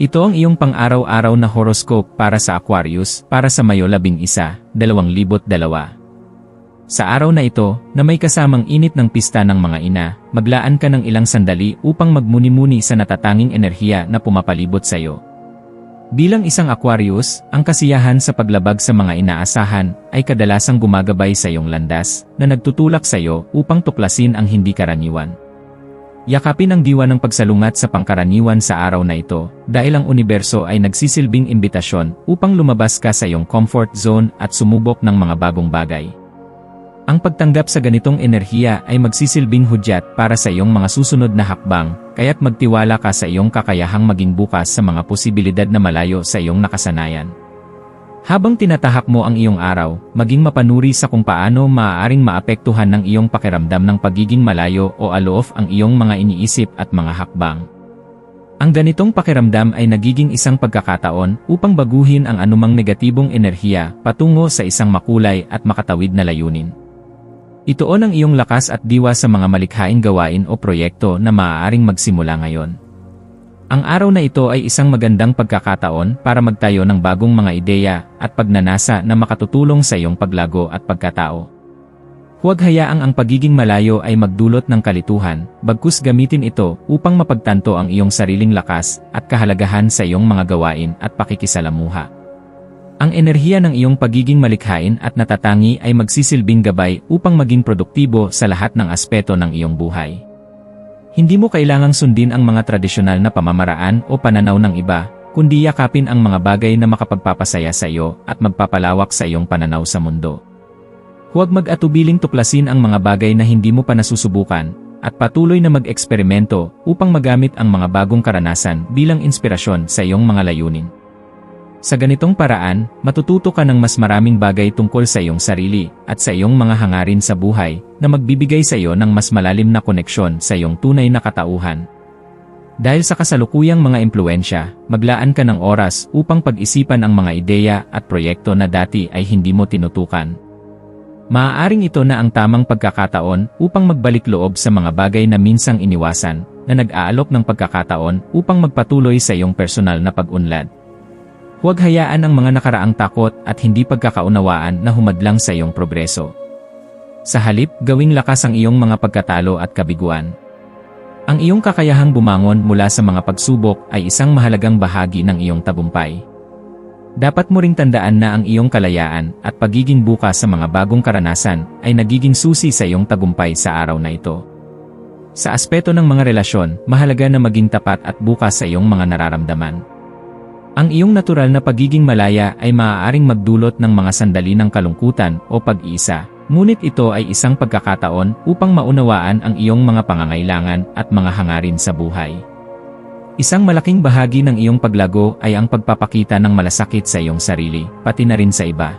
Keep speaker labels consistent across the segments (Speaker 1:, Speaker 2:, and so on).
Speaker 1: Ito ang iyong pang-araw-araw na horoscope para sa Aquarius para sa Mayo 11, 2002. Sa araw na ito, na may kasamang init ng pista ng mga ina, maglaan ka ng ilang sandali upang magmuni-muni sa natatanging enerhiya na pumapalibot sa iyo. Bilang isang Aquarius, ang kasiyahan sa paglabag sa mga inaasahan ay kadalasang gumagabay sa iyong landas na nagtutulak sa iyo upang tuklasin ang hindi karaniwan. Yakapin ang diwa ng pagsalungat sa pangkaraniwan sa araw na ito dahil ang universo ay nagsisilbing imbitasyon upang lumabas ka sa iyong comfort zone at sumubok ng mga bagong bagay. Ang pagtanggap sa ganitong enerhiya ay magsisilbing hudyat para sa iyong mga susunod na hakbang, kaya't magtiwala ka sa iyong kakayahang maging bukas sa mga posibilidad na malayo sa iyong nakasanayan. Habang tinatahak mo ang iyong araw, maging mapanuri sa kung paano maaaring maapektuhan ng iyong pakiramdam ng pagiging malayo o aloof ang iyong mga iniisip at mga hakbang. Ang ganitong pakiramdam ay nagiging isang pagkakataon upang baguhin ang anumang negatibong enerhiya patungo sa isang makulay at makatawid na layunin. Itoon ang iyong lakas at diwa sa mga malikhaing gawain o proyekto na maaaring magsimula ngayon. Ang araw na ito ay isang magandang pagkakataon para magtayo ng bagong mga ideya at pagnanasa na makatutulong sa iyong paglago at pagkatao. Huwag hayaang ang pagiging malayo ay magdulot ng kalituhan, bagkus gamitin ito upang mapagtanto ang iyong sariling lakas at kahalagahan sa iyong mga gawain at pakikisalamuha. Ang enerhiya ng iyong pagiging malikhain at natatangi ay magsisilbing gabay upang maging produktibo sa lahat ng aspeto ng iyong buhay. Hindi mo kailangang sundin ang mga tradisyonal na pamamaraan o pananaw ng iba, kundi yakapin ang mga bagay na makapagpapasaya sa iyo at magpapalawak sa iyong pananaw sa mundo. Huwag mag-atubiling tuklasin ang mga bagay na hindi mo pa nasusubukan, at patuloy na mag-eksperimento upang magamit ang mga bagong karanasan bilang inspirasyon sa iyong mga layunin. Sa ganitong paraan, matututo ka ng mas maraming bagay tungkol sa iyong sarili at sa iyong mga hangarin sa buhay na magbibigay sa iyo ng mas malalim na koneksyon sa iyong tunay na katauhan. Dahil sa kasalukuyang mga impluensya, maglaan ka ng oras upang pag-isipan ang mga ideya at proyekto na dati ay hindi mo tinutukan. Maaaring ito na ang tamang pagkakataon upang magbalik loob sa mga bagay na minsang iniwasan na nag-aalok ng pagkakataon upang magpatuloy sa iyong personal na pag-unlad. Huwag hayaan ang mga nakaraang takot at hindi pagkakaunawaan na humadlang sa iyong progreso. Sa halip, gawing lakas ang iyong mga pagkatalo at kabiguan. Ang iyong kakayahang bumangon mula sa mga pagsubok ay isang mahalagang bahagi ng iyong tagumpay. Dapat mo ring tandaan na ang iyong kalayaan at pagiging bukas sa mga bagong karanasan ay nagiging susi sa iyong tagumpay sa araw na ito. Sa aspeto ng mga relasyon, mahalaga na maging tapat at bukas sa iyong mga nararamdaman. Ang iyong natural na pagiging malaya ay maaaring magdulot ng mga sandali ng kalungkutan o pag-iisa, ngunit ito ay isang pagkakataon upang maunawaan ang iyong mga pangangailangan at mga hangarin sa buhay. Isang malaking bahagi ng iyong paglago ay ang pagpapakita ng malasakit sa iyong sarili, pati na rin sa iba.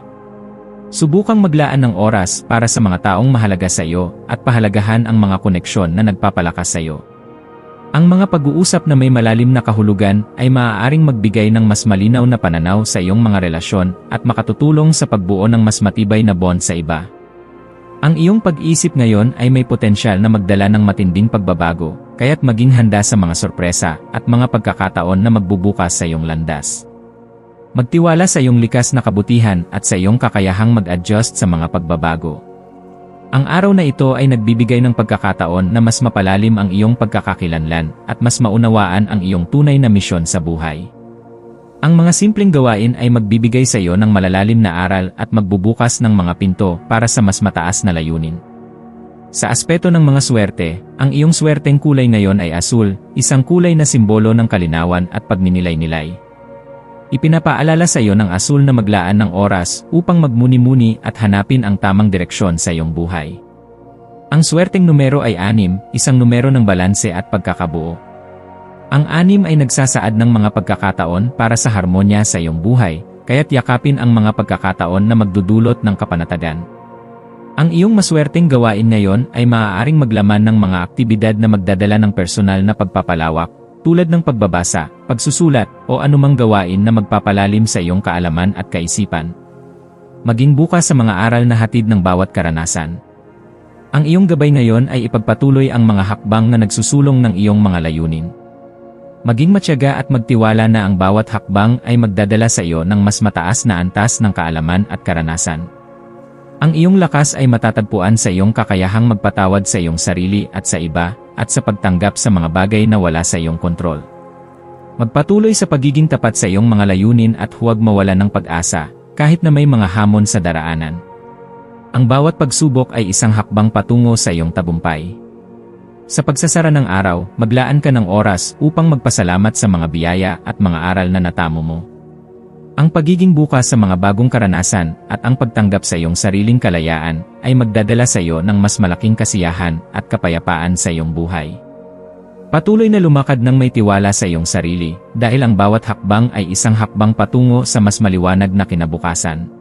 Speaker 1: Subukang maglaan ng oras para sa mga taong mahalaga sa iyo at pahalagahan ang mga koneksyon na nagpapalakas sa iyo. Ang mga pag-uusap na may malalim na kahulugan ay maaaring magbigay ng mas malinaw na pananaw sa iyong mga relasyon at makatutulong sa pagbuo ng mas matibay na bond sa iba. Ang iyong pag-isip ngayon ay may potensyal na magdala ng matinding pagbabago, kaya't maging handa sa mga sorpresa at mga pagkakataon na magbubukas sa iyong landas. Magtiwala sa iyong likas na kabutihan at sa iyong kakayahang mag-adjust sa mga pagbabago. Ang araw na ito ay nagbibigay ng pagkakataon na mas mapalalim ang iyong pagkakakilanlan at mas maunawaan ang iyong tunay na misyon sa buhay. Ang mga simpleng gawain ay magbibigay sa iyo ng malalalim na aral at magbubukas ng mga pinto para sa mas mataas na layunin. Sa aspeto ng mga swerte, ang iyong swerteng kulay ngayon ay asul, isang kulay na simbolo ng kalinawan at pagninilay-nilay. Ipinapaalala sa iyo ng asul na maglaan ng oras upang magmuni-muni at hanapin ang tamang direksyon sa iyong buhay. Ang swerteng numero ay anim, isang numero ng balanse at pagkakabuo. Ang anim ay nagsasaad ng mga pagkakataon para sa harmonya sa iyong buhay, kaya't yakapin ang mga pagkakataon na magdudulot ng kapanatagan. Ang iyong maswerteng gawain ngayon ay maaaring maglaman ng mga aktibidad na magdadala ng personal na pagpapalawak, tulad ng pagbabasa, pagsusulat, o anumang gawain na magpapalalim sa iyong kaalaman at kaisipan. Maging bukas sa mga aral na hatid ng bawat karanasan. Ang iyong gabay ngayon ay ipagpatuloy ang mga hakbang na nagsusulong ng iyong mga layunin. Maging matyaga at magtiwala na ang bawat hakbang ay magdadala sa iyo ng mas mataas na antas ng kaalaman at karanasan. Ang iyong lakas ay matatagpuan sa iyong kakayahang magpatawad sa iyong sarili at sa iba, at sa pagtanggap sa mga bagay na wala sa iyong kontrol. Magpatuloy sa pagiging tapat sa iyong mga layunin at huwag mawala ng pag-asa, kahit na may mga hamon sa daraanan. Ang bawat pagsubok ay isang hakbang patungo sa iyong tabumpay. Sa pagsasara ng araw, maglaan ka ng oras upang magpasalamat sa mga biyaya at mga aral na natamo mo. Ang pagiging bukas sa mga bagong karanasan at ang pagtanggap sa iyong sariling kalayaan ay magdadala sa iyo ng mas malaking kasiyahan at kapayapaan sa iyong buhay. Patuloy na lumakad ng may tiwala sa iyong sarili dahil ang bawat hakbang ay isang hakbang patungo sa mas maliwanag na kinabukasan.